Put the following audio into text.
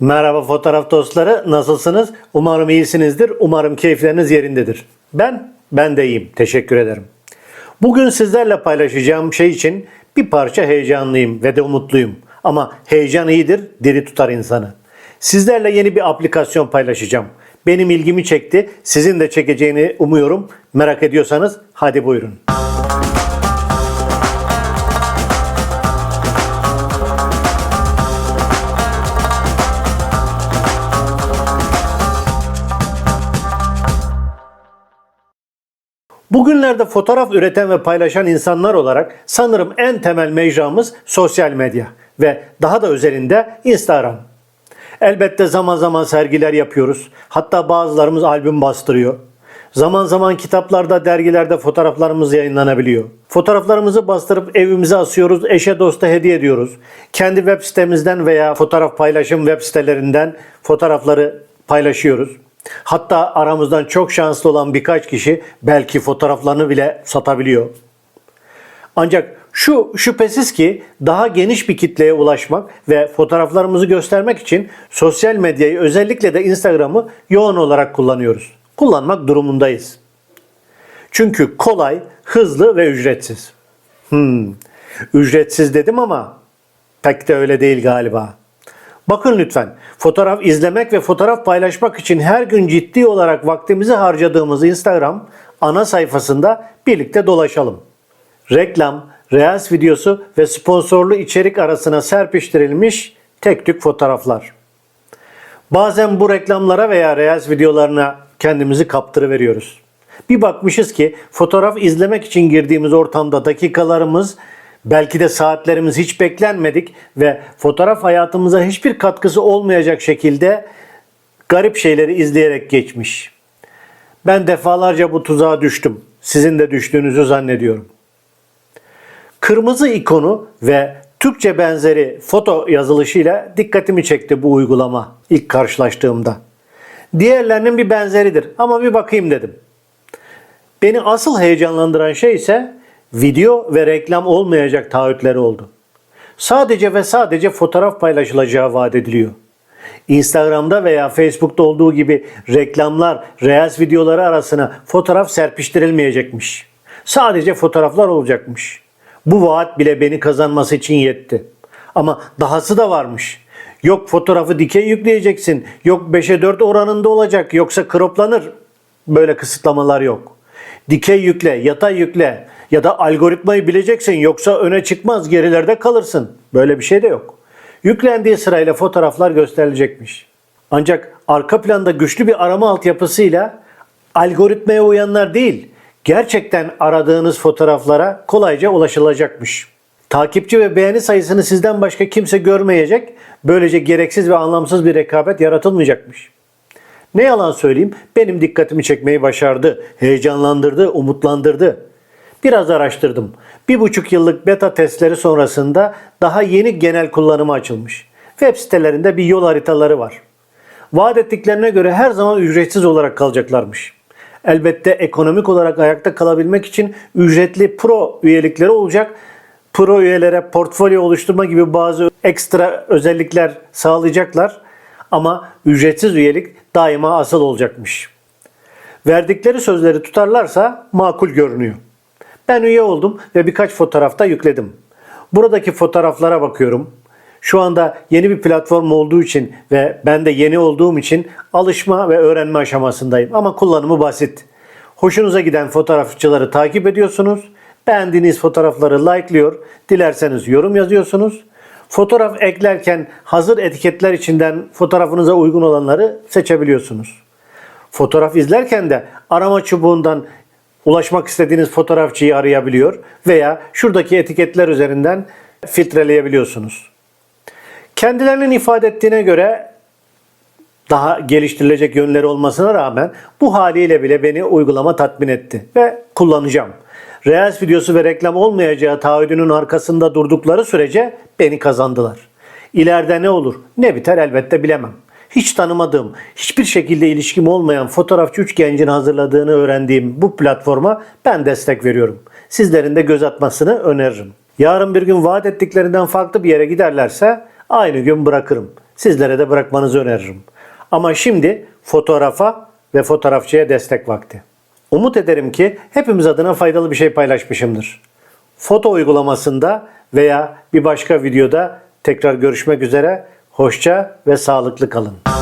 Merhaba fotoğraf dostları, nasılsınız? Umarım iyisinizdir, umarım keyifleriniz yerindedir. Ben, ben de iyiyim, teşekkür ederim. Bugün sizlerle paylaşacağım şey için bir parça heyecanlıyım ve de umutluyum. Ama heyecan iyidir, diri tutar insanı. Sizlerle yeni bir aplikasyon paylaşacağım. Benim ilgimi çekti, sizin de çekeceğini umuyorum. Merak ediyorsanız hadi buyurun. Bugünlerde fotoğraf üreten ve paylaşan insanlar olarak sanırım en temel mecramız sosyal medya ve daha da özelinde Instagram. Elbette zaman zaman sergiler yapıyoruz. Hatta bazılarımız albüm bastırıyor. Zaman zaman kitaplarda, dergilerde fotoğraflarımız yayınlanabiliyor. Fotoğraflarımızı bastırıp evimize asıyoruz, eşe dosta hediye ediyoruz. Kendi web sitemizden veya fotoğraf paylaşım web sitelerinden fotoğrafları paylaşıyoruz. Hatta aramızdan çok şanslı olan birkaç kişi belki fotoğraflarını bile satabiliyor. Ancak şu şüphesiz ki daha geniş bir kitleye ulaşmak ve fotoğraflarımızı göstermek için sosyal medyayı özellikle de Instagram'ı yoğun olarak kullanıyoruz. Kullanmak durumundayız. Çünkü kolay, hızlı ve ücretsiz. Hmm, ücretsiz dedim ama pek de öyle değil galiba. Bakın lütfen fotoğraf izlemek ve fotoğraf paylaşmak için her gün ciddi olarak vaktimizi harcadığımız Instagram ana sayfasında birlikte dolaşalım. Reklam, reels videosu ve sponsorlu içerik arasına serpiştirilmiş tek tük fotoğraflar. Bazen bu reklamlara veya reels videolarına kendimizi kaptırıveriyoruz. Bir bakmışız ki fotoğraf izlemek için girdiğimiz ortamda dakikalarımız belki de saatlerimiz hiç beklenmedik ve fotoğraf hayatımıza hiçbir katkısı olmayacak şekilde garip şeyleri izleyerek geçmiş. Ben defalarca bu tuzağa düştüm. Sizin de düştüğünüzü zannediyorum. Kırmızı ikonu ve Türkçe benzeri foto yazılışıyla dikkatimi çekti bu uygulama ilk karşılaştığımda. Diğerlerinin bir benzeridir ama bir bakayım dedim. Beni asıl heyecanlandıran şey ise video ve reklam olmayacak taahhütleri oldu. Sadece ve sadece fotoğraf paylaşılacağı vaat ediliyor. Instagram'da veya Facebook'ta olduğu gibi reklamlar, reels videoları arasına fotoğraf serpiştirilmeyecekmiş. Sadece fotoğraflar olacakmış. Bu vaat bile beni kazanması için yetti. Ama dahası da varmış. Yok fotoğrafı dikey yükleyeceksin, yok 5'e 4 oranında olacak, yoksa kroplanır. Böyle kısıtlamalar yok. Dikey yükle, yatay yükle ya da algoritmayı bileceksin yoksa öne çıkmaz gerilerde kalırsın. Böyle bir şey de yok. Yüklendiği sırayla fotoğraflar gösterilecekmiş. Ancak arka planda güçlü bir arama altyapısıyla algoritmaya uyanlar değil, gerçekten aradığınız fotoğraflara kolayca ulaşılacakmış. Takipçi ve beğeni sayısını sizden başka kimse görmeyecek, böylece gereksiz ve anlamsız bir rekabet yaratılmayacakmış. Ne yalan söyleyeyim, benim dikkatimi çekmeyi başardı, heyecanlandırdı, umutlandırdı. Biraz araştırdım. Bir buçuk yıllık beta testleri sonrasında daha yeni genel kullanıma açılmış. Web sitelerinde bir yol haritaları var. Vaat ettiklerine göre her zaman ücretsiz olarak kalacaklarmış. Elbette ekonomik olarak ayakta kalabilmek için ücretli pro üyelikleri olacak. Pro üyelere portfolyo oluşturma gibi bazı ekstra özellikler sağlayacaklar. Ama ücretsiz üyelik daima asıl olacakmış. Verdikleri sözleri tutarlarsa makul görünüyor. Ben üye oldum ve birkaç fotoğrafta yükledim. Buradaki fotoğraflara bakıyorum. Şu anda yeni bir platform olduğu için ve ben de yeni olduğum için alışma ve öğrenme aşamasındayım. Ama kullanımı basit. Hoşunuza giden fotoğrafçıları takip ediyorsunuz. Beğendiğiniz fotoğrafları like'lıyor. Dilerseniz yorum yazıyorsunuz. Fotoğraf eklerken hazır etiketler içinden fotoğrafınıza uygun olanları seçebiliyorsunuz. Fotoğraf izlerken de arama çubuğundan ulaşmak istediğiniz fotoğrafçıyı arayabiliyor veya şuradaki etiketler üzerinden filtreleyebiliyorsunuz. Kendilerinin ifade ettiğine göre daha geliştirilecek yönleri olmasına rağmen bu haliyle bile beni uygulama tatmin etti ve kullanacağım. Reels videosu ve reklam olmayacağı taahhüdünün arkasında durdukları sürece beni kazandılar. İleride ne olur ne biter elbette bilemem. Hiç tanımadığım, hiçbir şekilde ilişkim olmayan fotoğrafçı üç gencin hazırladığını öğrendiğim bu platforma ben destek veriyorum. Sizlerin de göz atmasını öneririm. Yarın bir gün vaat ettiklerinden farklı bir yere giderlerse aynı gün bırakırım. sizlere de bırakmanızı öneririm. Ama şimdi fotoğrafa ve fotoğrafçıya destek vakti. Umut ederim ki hepimiz adına faydalı bir şey paylaşmışımdır. Foto uygulamasında veya bir başka videoda tekrar görüşmek üzere. Hoşça ve sağlıklı kalın.